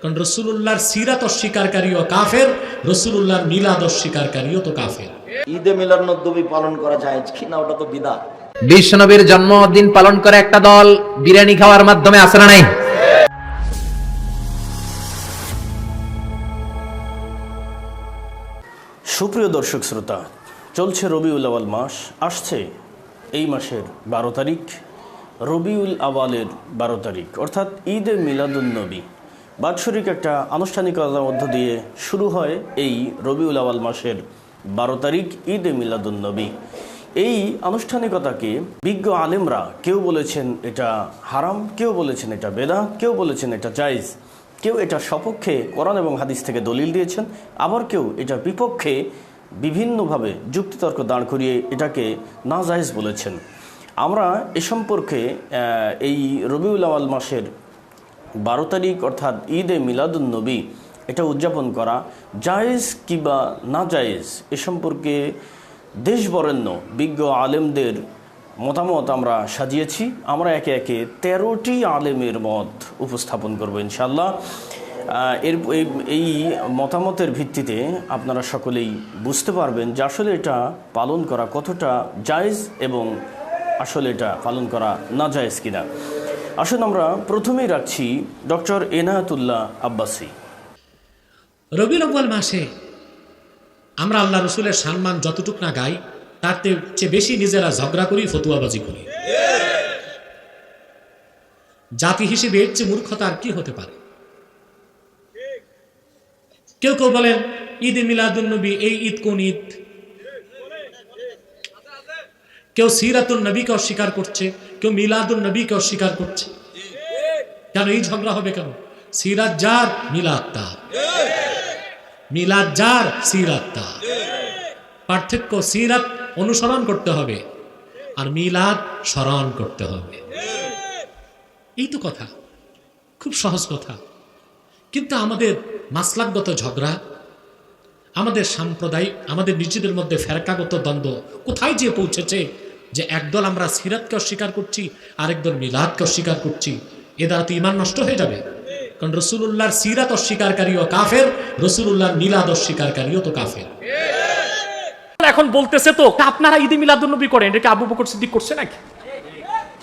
কারণ রসুল্লাহর সিরাত অস্বীকারীও কাফের রসুল্লাহর মিলাদ অস্বীকারীও তো কাফের। ঈদে মিলাদ নদ্দবী পালন করা যায় কি না ওটা তো বিদা বিশ্বনবীর জন্মদিন পালন করে একটা দল বিরিয়ানি খাওয়ার মাধ্যমে আসে না নাই? সুপ্রিয় দর্শক শ্রোতা চলছে রবিউল আওয়াল মাস আসছে এই মাসের বারো তারিখ। রবিউল আওয়ালের বারো তারিখ অর্থাৎ ঈদে মিলাদুন্নবী বাৎসরিক একটা আনুষ্ঠানিকতার মধ্য দিয়ে শুরু হয় এই রবিউল আওয়াল মাসের বারো তারিখ ঈদে মিলাদুন্নবী এই আনুষ্ঠানিকতাকে বিজ্ঞ আলেমরা কেউ বলেছেন এটা হারাম, কেউ বলেছেন এটা বেদা কেউ বলেছেন এটা জায়েজ। কেউ এটা সপক্ষে কোরআন এবং হাদিস থেকে দলিল দিয়েছেন, আবার কেউ এটা বিপক্ষে বিভিন্নভাবে যুক্তিতর্ক দাঁড় করিয়ে এটাকে নাজায়েজ বলেছেন। আমরা এ সম্পর্কে এই রবিউল আওয়াল মাসের বারো তারিখ অর্থাৎ ঈদে মিলাদুন্নবী এটা উদযাপন করা জায়েজ কিবা না জায়েজ এ সম্পর্কে দেশ বরেণ্য বিজ্ঞ আলেমদের মতামত আমরা সাজিয়েছি। আমরা একে একে তেরোটি আলেমের মত উপস্থাপন করব ইনশাল্লাহ এর এই- এই মতামতের ভিত্তিতে আপনারা সকলেই বুঝতে পারবেন যে আসলে এটা পালন করা কতটা জায়েজ এবং আসলে এটা পালন করা না জায়েজ কিনা। আসুন আমরা প্রথমেই রাখছি ডক্টর এনায়াতুল্লাহ আব্বাসী। রবিউল আব্বাল মাসে আমরা আল্লাহ রসুলের সম্মান যতটুক না গাই, তার চেয়ে বেশি নিজেরা ঝগড়া করি, ফতুয়াবাজি করি। জাতি হিসেবে এর চেয়ে মূর্খতা আর কি হতে পারে? কেউ কেউ বলেন, ঈদ মিলাদুন্নবী এই ঈদ কোন ঈদ? কেউ সিরাতুল নবীকে অস্বীকার করছে কেউ মিলাদুল নবীকে অস্বীকার করছে। কেন এই ঝগড়া হবে কেন? সিরাত যার, মিলাদ তার। মিলাদ যার, সিরাত তার। পার্থক্য সিরাত অনুসরণ করতে হবে আর মিলাদ স্মরণ করতে হবে। এই তো কথা। খুব সহজ কথা। কিন্তু আমাদের মাসলাকগত ঝগড়া, আমাদের সাম্প্রদায়িক, আমাদের নিজেদের মধ্যে ফেরকাগত দ্বন্দ্ব কোথায় যে পৌঁছেছে যে একদল আমরা সিরাতকে অস্বীকার করছি, আরেকদল মিলাদকে অস্বীকার করছি। এ দ্বারা তো ইমান নষ্ট হয়ে যাবে। কারণ রসুল্লাহর সিরাত অস্বীকারীও কাফের রসুল্লাহর মিলাদ অস্বীকারীও তো কাফের। এখন বলতেছে তো আপনারা ঈদে মিলাদুন্নবী করেন, এটাকে আবু বকর সিদ্দিক করছে নাকি?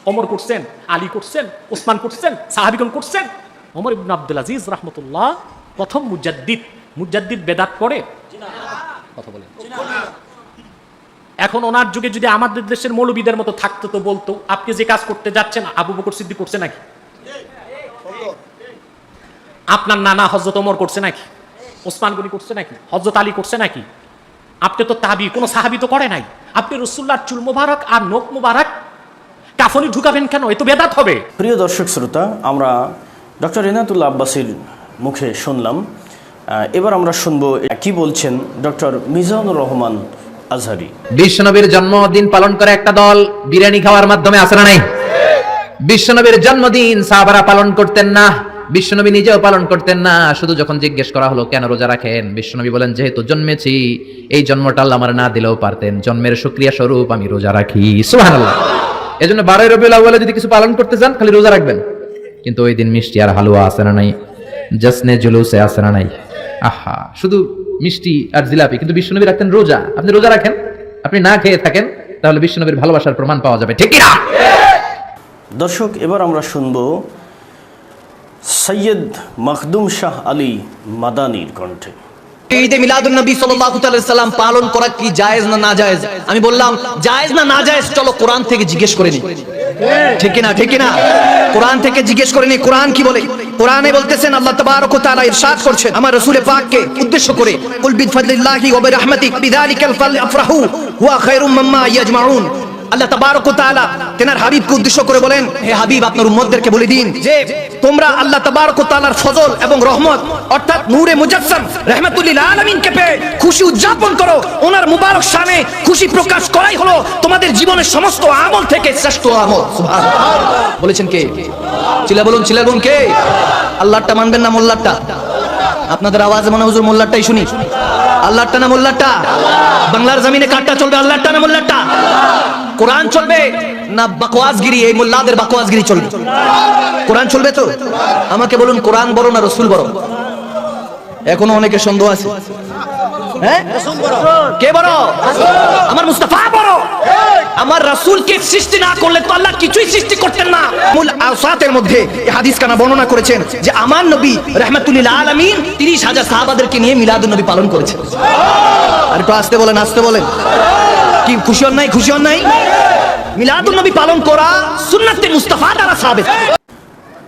অমর করছেন, আলী করছেন, ওসমান করছেন, সাহাবিগণ করছেন। অমর ইবন আব্দুল আজিজ রহমতুল্লাহ প্রথম মুজাদ্দিদ মুজাদ্দিদ বেদাত করে কথা বলেন। এখন ওনার যুগে যদি আমাদের দেশের মৌলবীদের মতো থাকতো তো বলতো, আপনি যে কাজ করতে যাচ্ছেন, আবু বকর সিদ্দিক করছে নাকি? আপনার নানা হজরত ওমর করছে নাকি? ওসমান গনি করছে নাকি? হজরত আলী করছে নাকি? আপনি তো তাবি, কোনো সাহাবি তো করে নাই। আপনি রসুল্লার চুল মোবারক আর নোক মোবারক কাফনি ঢুকাবেন কেন? এ তো বেদাত হবে। প্রিয় দর্শক, শ্রোতা, আমরা ডক্টর এনায়াতুল্লাহ আব্বাসীর মুখে শুনলাম। এবার আমরা শুনব, কি বলছেন ডক্টর মিজানুর রহমান আজহারি। বিশ্বনবীর জন্মদিন পালন করে একটা দল, বিরিয়ানি খাওয়ার মাধ্যমে আসে না নাই? বিশ্বনবীর জন্মদিন সাহাবারা পালন করতেন না, বিশ্বনবী নিজেও পালন করতেন না। শুধু যখন জিজ্ঞেস করা হলো, কেন রোজা রাখেন? বিশ্বনবী বলেন, যেহেতু জন্মেছি, এই জন্মটা আল্লাহ আমার না দিলেও পারতেন। জন্মের সুক্রিয়া স্বরূপ আমি রোজা রাখি। সুবহানাল্লাহ। এজন্য বারোই রবিউল আউয়ালে যদি কিছু পালন করতে চান, খালি রোজা রাখবেন। কিন্তু ওই দিন মিষ্টি আর হালুয়া আসে না নাই? জসনে জুলুসে আসে না নাই? আহা, শুধু মিষ্টি আর জিলাপি, কিন্তু বিশ্বনবী রাখতেন রোজা। আপনি রোজা রাখেন? আপনি না খেয়ে থাকেন, তাহলে বিশ্বনবীর ভালোবাসার প্রমাণ পাওয়া যাবে। ঠিক না? দর্শক, এবার আমরা শুনব সৈয়দ মখদুম শাহ আলী মাদানির কণ্ঠে। আমি বললাম, জায়েজ না না জায়েজ চলো কোরআন থেকে জিজ্ঞেস করে নি। ঠিক না ঠিক না কোরআন থেকে জিজ্ঞেস করে নি। কোরআন কি বলে? কোরআনে বলতেছেন, আল্লাহ তাবারক ওয়া তাআলা ইরশাদ করছেন, আমার রাসূল পাককে উদ্দেশ্য করে, কুল বিফাদলিল্লাহি ওয়া বিরহমাতিক বিযালিকাল ফালইফরাহু হুয়া খায়রুম মিম্মা ইয়াজমাউন। আল্লাহ তাবারক তাআলা তেনার হাবিবকে উদ্দেশ্য করে বলেন, হে হাবিব, আপনার উম্মতদেরকে বলে দিন যে তোমরা আল্লাহ তাবারক তাআলার ফজল এবং রহমত, অর্থাৎ নূরে মুজাসসাম রাহমাতুল আলামিনকে পেয়ে খুশি উদযাপন করো। ওনার মুবারক শানে খুশি প্রকাশ করাই হলো তোমাদের জীবনের সমস্ত আমল থেকে শ্রেষ্ঠ আমল। সুবহানাল্লাহ। বলেছেন কে? চিল্লা বলুন চিল্লা বলুন কে? আল্লাহরটা মানবেন না মোল্লারটা? আপনাদের আওয়াজে মনে হুজুর মোল্লারটাই শুনি। আল্লাহরটা না মোল্লারটা? বাংলার জমিনে কাটটা চলবে, আল্লাহরটা না মোল্লারটা? কোরআন চলবে না বাকওয়াজগিরি? এই মোল্লাদের বাকওয়াজগিরি চলবে। কোরআন চলবে তো? আমাকে বলুন, কোরআন বড় না রসুল বড়? এখনও অনেকে সন্দেহ আছে। হ্যাঁ? আমার আমার সৃষ্টি না করলে কিছুই সৃষ্টি করতেন না। মধ্যে হাদিস বর্ণনা করেছেন যে নবী রাহমাতুল্লিল আলামিন 30 হাজার সাহাবাদেরকে নিয়ে পালন আর আসতে বলেন আসতে বলেন। কি খুশি হন নাই খুশি হন নাই? মিলাদুন নবী পালন করা সুন্নাতে মুস্তাফা দ্বারা সাবেত।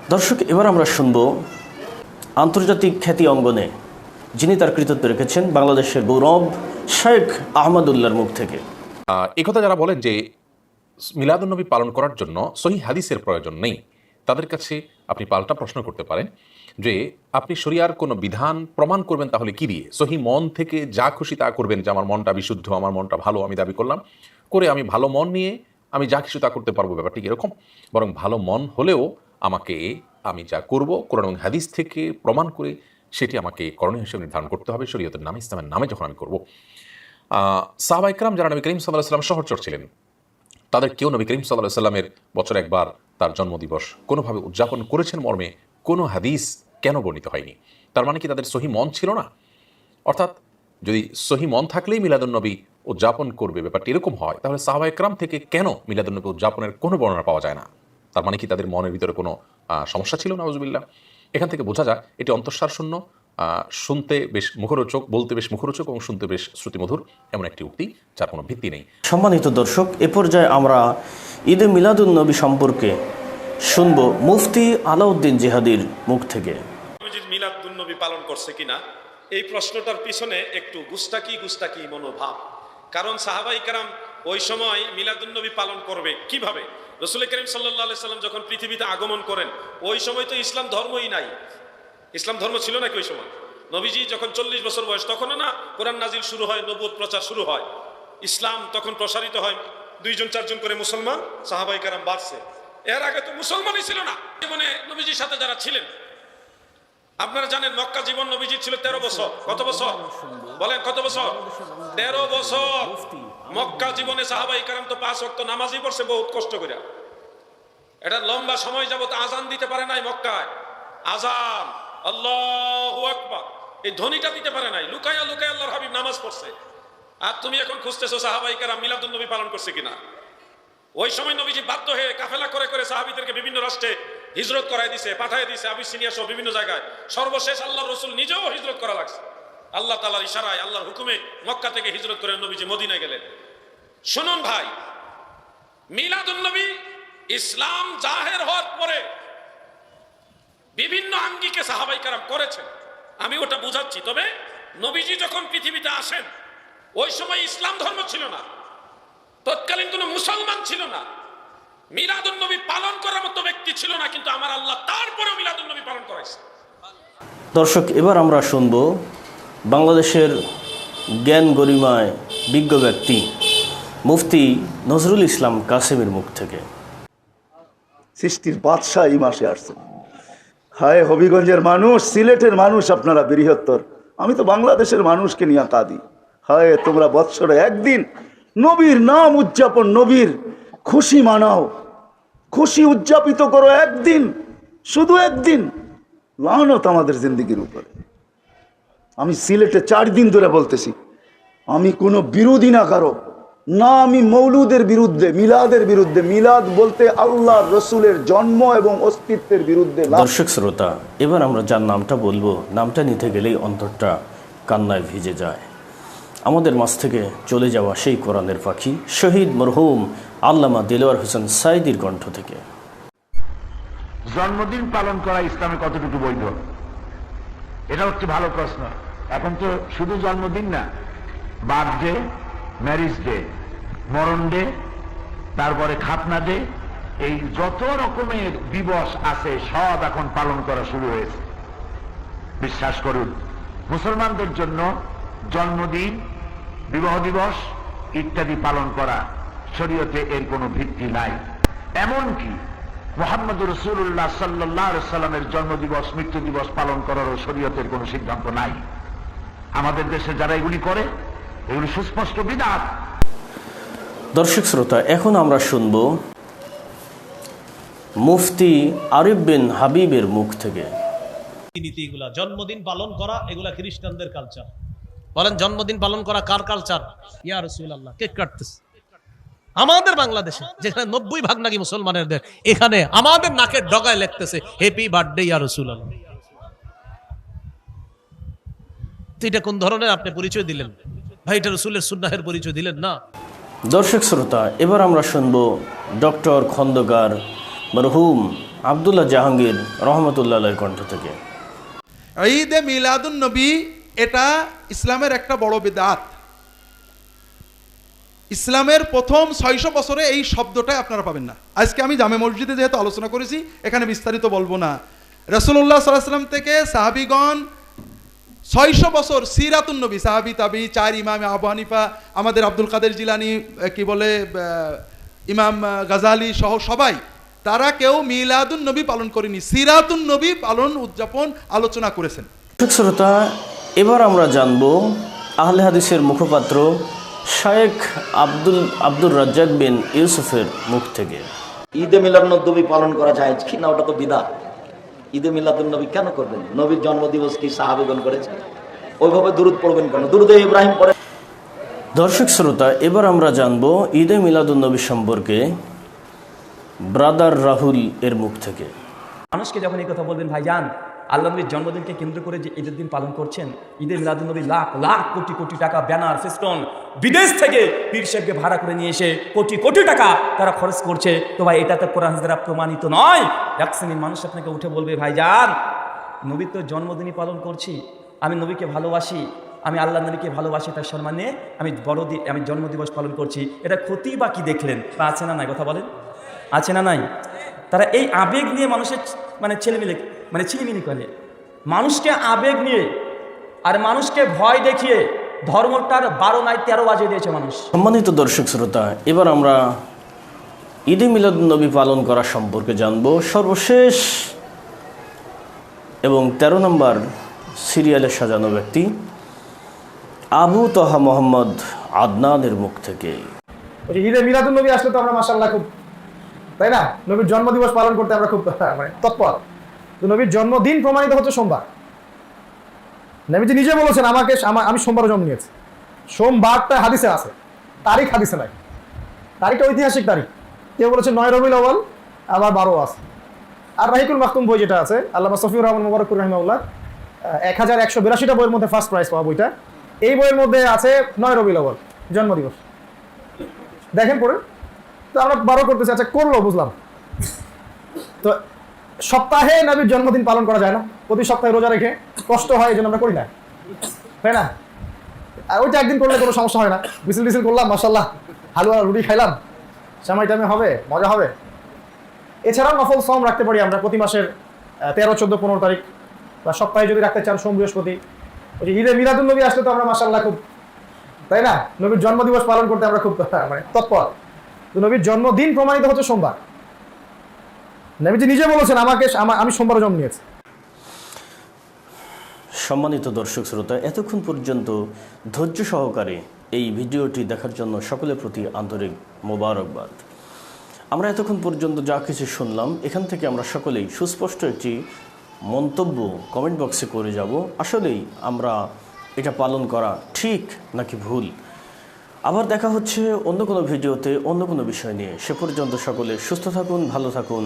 দর্শক এবার আমরা শুনব আন্তর্জাতিক খ্যাতি অঙ্গনে যিনি তার কৃতিত্ব রেখেছেন বাংলাদেশের গৌরব শেখ আহমদুল্লাহর মুখ থেকে। আহ, একথা যারা বলেন যে মিলাদুন্নবী পালন করার জন্য সহি হাদিসের প্রয়োজন নেই। তাদের কাছে আপনি পাল্টা প্রশ্ন করতে পারেন যে, আপনি শরিয়ার কোনো বিধান প্রমাণ করবেন তাহলে কি দিয়ে? সহি মন থেকে যা খুশি তা করবেন যে, আমার মনটা বিশুদ্ধ, আমার মনটা ভালো, আমি দাবি করলাম। করে আমি ভালো মন নিয়ে আমি যা কিছু তা করতে পারব, ব্যাপারটি এরকম? বরং ভালো মন হলেও আমাকে আমি যা করব, কোরআন এবং হাদিস থেকে প্রমাণ করে সেটি আমাকে করণীয় হিসেবে নির্ধারণ করতে হবে। শরীয়তের নামে, ইসলামের নামে যখন আমি করব। সাহবা ইকরাম যারা নবী করিম সাল্লাহ সাল্লাম সহচর ছিলেন, তাদের কেউ নবী করিম সাল্লাহ সাল্লামের বছর একবার তার জন্মদিবস। কোনোভাবে উদযাপন করেছেন মর্মে কোনো হাদিস কেন বর্ণিত হয়নি? তার মানে কি তাদের সহি মন ছিল না? অর্থাৎ যদি সহি মন থাকলেই মিলাদুন্নবী উদযাপন করবে ব্যাপারটি এরকম হয় তাহলে সাহাবা ইকরাম থেকে কেন মিলাদুন্নবী উদযাপনের কোনো বর্ণনা পাওয়া যায় না? তার মানে কি তাদের মনের ভিতরে কোনো সমস্যা ছিল? না নওয়াজবিল্লা এখান থেকে বোঝা যায় এটি অন্তঃসার শূন্য আহ, শুনতে বেশ মুখরোচক বলতে বেশ মুখরোচক এবং শুনতে বেশ শ্রুতিমধুর এমন একটি উক্তি যার কোনো ভিত্তি নেই। সম্মানিত দর্শক এ পর্যায়ে আমরা ঈদে মিলাদুন নবী সম্পর্কে শুনব মুফতি আলাউদ্দিন জিহাদির মুখ থেকে। নবীজির মিলাদ নবী পালন করছে কিনা এই প্রশ্নটার পিছনে একটু গুস্তাকি গুস্তাকি মনোভাব। কারণ সাহাবাই কারাম ওই সময় মিলাদুন্নবী পালন করবে কীভাবে? রসুল করিম সাল্লাহ সাল্লাম যখন পৃথিবীতে আগমন করেন ওই সময় তো ইসলাম ধর্মই নাই। ইসলাম ধর্ম ছিল নাকি ওই সময়? নবীজি যখন চল্লিশ বছর বয়স, তখনও না কোরআন নাজিল শুরু হয় নবুদ প্রচার শুরু হয়। ইসলাম তখন প্রসারিত হয়, দুইজন চারজন করে মুসলমান, সাহাবাই কারাম বাড়ছে। এর আগে তো মুসলমানই ছিল না। মানে নবীজির সাথে যারা ছিলেন, আপনারা জানেন মক্কা জীবন নবীজির ছিল তেরো বছর। কত বছর? বলেন কত বছর? তেরো বছর। মক্কা জীবনে সাহাবাই কারাম তো পাঁচ অক্ত নামাজই পড়ছে বহুত কষ্ট করে এটা লম্বা সময় যাবত আজান দিতে পারে নাই মক্কায়। আজান আল্লাহ আকবার। এই ধ্বনিটা দিতে পারে নাই। লুকায়া লুকায়া আল্লাহর হাবিব নামাজ পড়ছে। আর তুমি এখন খুঁজতেছো সাহাবাই কারাম মিলাদুন নবী পালন করছে কিনা? ওই সময় নবীজি বাধ্য হয়ে কাফেলা করে করে সাহাবিদেরকে বিভিন্ন রাষ্ট্রে হিজরত করাই দিছে পাঠাই দিছে, আবিসিনিয়া সহ বিভিন্ন জায়গায়। সর্বশেষ আল্লাহ রসুল নিজেও হিজরত করা লাগছে। আল্লাহ তালার ইশারায় আল্লাহর হুকুমে মক্কা থেকে হিজরত করে নবীজি মদিনায় গেলেন। শুনুন ভাই, মিলাদুন নবী ইসলাম জাহের হওয়ার পরে বিভিন্ন আঙ্গিকে সাহাবাই কারাম করেছেন। আমি ওটা বুঝাচ্ছি। তবে নবীজি যখন পৃথিবীতে আসেন ওই সময় ইসলাম ধর্ম ছিল না। তৎকালীন কোনো মুসলমান ছিল না। মিলাদুন নবী পালন করার মতো ব্যক্তি ছিল না কিন্তু আমার আল্লাহ তারপরেও মিলাদুন নবী পালন করাইছে দর্শক এবার আমরা শুনব বাংলাদেশের জ্ঞান গরিমায় বিজ্ঞ ব্যক্তি মুফতি নজরুল ইসলাম কাসেমের মুখ থেকে। সৃষ্টির বাদশাহ এই মাসে আসছেন। হায়, হবিগঞ্জের মানুষ, সিলেটের মানুষ আপনারা বৃহত্তর। আমি তো বাংলাদেশের মানুষকে নিয়ে কাঁদি হায়, তোমরা বৎসরে একদিন নবীর নাম উদযাপন, নবীর খুশি মানাও। খুশি উদযাপিত করো একদিন, শুধু একদিন। লানত আমাদের জিন্দিগির উপরে। আমি সিলেটে চার দিন ধরে বলতেছি, আমি কোনো বিরোধী না কারও। না আমি মৌলুদের বিরুদ্ধে মিলাদের বিরুদ্ধে মিলাদ বলতে আল্লাহ রসুলের জন্ম এবং অস্তিত্বের বিরুদ্ধে দর্শক শ্রোতা এবার আমরা যার নামটা বলব নামটা নিতে গেলেই অন্তরটা কান্নায় ভিজে যায়। আমাদের মাছ থেকে চলে যাওয়া সেই কোরআনের পাখি শহীদ মরহুম আল্লামা দিলওয়ার হোসেন সাইদির কণ্ঠ থেকে। জন্মদিন পালন করা ইসলামে কতটুকু বৈধ? এটা হচ্ছে ভালো প্রশ্ন। এখন তো শুধু জন্মদিন না বার্থডে ম্যারিজ ডে। মরণ ডে তারপরে খাতনা ডে এই যত রকমের দিবস আছে, সব এখন পালন করা শুরু হয়েছে। বিশ্বাস করুন, মুসলমানদের জন্য জন্মদিন, বিবাহ দিবস ইত্যাদি পালন করা শরীয়তে এর কোনো ভিত্তি নাই। এমনকি মোহাম্মদ রসুল্লাহ সাল্লাহ সাল্লামের জন্মদিবস, মৃত্যু দিবস পালন করারও শরীয়তের কোনো সিদ্ধান্ত নাই। আমাদের দেশে যারা এগুলি করে, এগুলি সুস্পষ্ট বিধাত দর্শক শ্রোতা, এখন আমরা শুনব মুফতি আরিফ বিন হাবিবের মুখ থেকে। জন্মদিন পালন করা, এগুলা খ্রিস্টানদের কালচার বলেন, জন্মদিন পালন করা কার কালচার ইয়া রসুল আল্লাহ কেক কাটতেছে। আমাদের বাংলাদেশে, যেখানে নব্বই ভাগ নাকি এখানে আমাদের নাকের ডগায় লিখতেছে হ্যাপি বার্থডে ইয়া রসুল আল্লাহ এটা কোন ধরনের? আপনি পরিচয় দিলেন। ভাই, এটা রসুলের সুন্নাহের পরিচয় দিলেন না? দর্শক শ্রোতা, এবার আমরা শুনব ডক্টর খন্দকার মরহুম আবদুল্লাহ জাহাঙ্গীর রহমতুল্লাহ কণ্ঠ থেকে। ঈদে মিলাদুন নবী, এটা ইসলামের একটা বড় বিদাত। ইসলামের প্রথম ছয়শো বছরে এই শব্দটাই আপনারা পাবেন না। আজকে আমি জামে মসজিদে যেহেতু আলোচনা করেছি, এখানে বিস্তারিত বলব না। রসুল্লাহ সাল্লাহ সাল্লাম থেকে সাহাবিগণ ছয়শো বছর সিরাতুন নবী সাহাবি তাবি চার ইমাম আবু হানিফা আমাদের আব্দুল কাদের জিলানি কি বলে আহ, ইমাম গাজালি সহ সবাই তারা কেউ মিলাদুন নবী পালন করেনি সিরাতুন নবী পালন উদযাপন আলোচনা করেছেন। শ্রোতা এবার আমরা জানব আহলে হাদিসের মুখপাত্র শায়েখ আব্দুল আব্দুর রাজ্জাক বিন ইউসুফের মুখ থেকে। ঈদে মিলাদুন্নবী পালন করা যায় কি না ওটা তো বিদা ঈদে মিলাদুন্নবী কেন করবেন? নবীর জন্মদিবস কি সাহাবিগণ করেছে? ওইভাবে দূরত পড়বেন কেন? দূরদে ইব্রাহিম পড়ে দর্শক শ্রোতা এবার আমরা জানব ঈদে মিলাদুন্নবী সম্পর্কে ব্রাদার রাহুল এর মুখ থেকে। মানুষকে যখন এই কথা বলবেন ভাইজান আল্লাহ নবীর জন্মদিনকে কেন্দ্র করে যে ঈদের দিন পালন করছেন, ঈদের মিলাদুন্নবী লাখ লাখ কোটি কোটি টাকা ব্যানার ফেস্টন বিদেশ থেকে পীর সাহেবকে ভাড়া করে নিয়ে এসে কোটি কোটি টাকা তারা খরচ করছে। তো ভাই, এটা তো কোরআন দ্বারা প্রমাণিত নয়। এক শ্রেণির মানুষ আপনাকে উঠে বলবে ভাইজান নবীর তো জন্মদিনই পালন করছি, আমি নবীকে ভালোবাসি, আমি আল্লাহ নবীকে ভালোবাসি, তার সম্মানে আমি বড়দিন আমি জন্মদিবস পালন করছি। এটা ক্ষতি বা কি দেখলেন? বা আছে না নাই? কথা বলেন। আছে না নাই? তারা এই আবেগ নিয়ে মানুষের মানে ছেলেমেলে মানে ছিলিমিলি করে। মানুষকে আবেগ নিয়ে আর মানুষকে ভয় দেখিয়ে ধর্মটার বারো নাই তেরো বাজিয়ে দিয়েছে মানুষ। সম্মানিত দর্শক শ্রোতা এবার আমরা ঈদে মিলাদ নবী পালন করা সম্পর্কে জানব। সর্বশেষ এবং ১৩ নম্বর সিরিয়ালে সাজানো ব্যক্তি আবু তহা মোহাম্মদ আদনানের মুখ থেকে। ঈদে মিলাদুল নবী আসলে তো আমরা মাসাল্লাহ খুব তাই না? নবীর জন্মদিবস পালন করতে আমরা খুব মানে তৎপর। তো নবীর জন্মদিন প্রমাণিত হচ্ছে সোমবার। নবীজি নিজে বলেছেন, আমাকে আমি সোমবার জন্ম নিয়েছি। সোমবারটা হাদিসে আছে। তারিখ হাদিসে নাই। তারিখটা ঐতিহাসিক তারিখ। কেউ বলেছে নয় রবিউল আওয়াল আবার বারো আছে। আর রাহিকুল মাহতুম বই যেটা আছে আল্লাহ সফিউর রহমান মুবারকুর রহিমাউল্লাহ এক হাজার একশো বিরাশিটা বইয়ের মধ্যে ফার্স্ট প্রাইজ পাওয়া বইটা। এই বইয়ের মধ্যে আছে নয় রবিউল আওয়াল জন্মদিবস। দেখেন পরে তো আমরা বারো করতেছি আচ্ছা করল, বুঝলাম। তো সপ্তাহে নবীর জন্মদিন পালন করা যায় না। প্রতি সপ্তাহে রোজা রেখে কষ্ট হয় এই জন্য আমরা করি না। তাই না? আর ওইটা একদিন করলে কোনো সমস্যা হয় না। বিসিল বিসিল করলাম মাসাল্লাহ হালুয়া, রুটি খাইলাম। সময় টাইমে হবে, মজা হবে। এছাড়াও নফল সম রাখতে পারি আমরা প্রতি মাসের তেরো, চোদ্দ, পনেরো তারিখ। বা সপ্তাহে যদি রাখতে চান সোম, বৃহস্পতি। ওই যে ঈদে মিলাদুল নবী আসলে তো আমরা মাসাল্লাহ খুব, তাই না? নবীর জন্মদিবস পালন করতে আমরা খুব মানে তৎপর। নবীর জন্মদিন প্রমাণিত হচ্ছে সোমবার। নবীজি নিজে বলেছেন, আমাকে আমি সোমবার জন্ম নিয়েছি। সম্মানিত দর্শক শ্রোতা, এতক্ষণ পর্যন্ত ধৈর্য সহকারে এই ভিডিওটি দেখার জন্য সকলের প্রতি আন্তরিক মোবারকবাদ। আমরা এতক্ষণ পর্যন্ত যা কিছু শুনলাম, এখান থেকে আমরা সকলেই সুস্পষ্ট একটি মন্তব্য কমেন্ট বক্সে করে যাব। আসলেই আমরা এটা পালন করা ঠিক নাকি ভুল? আবার দেখা হচ্ছে অন্য কোনো ভিডিওতে অন্য কোনো বিষয় নিয়ে। সে পর্যন্ত সকলে সুস্থ থাকুন, ভালো থাকুন।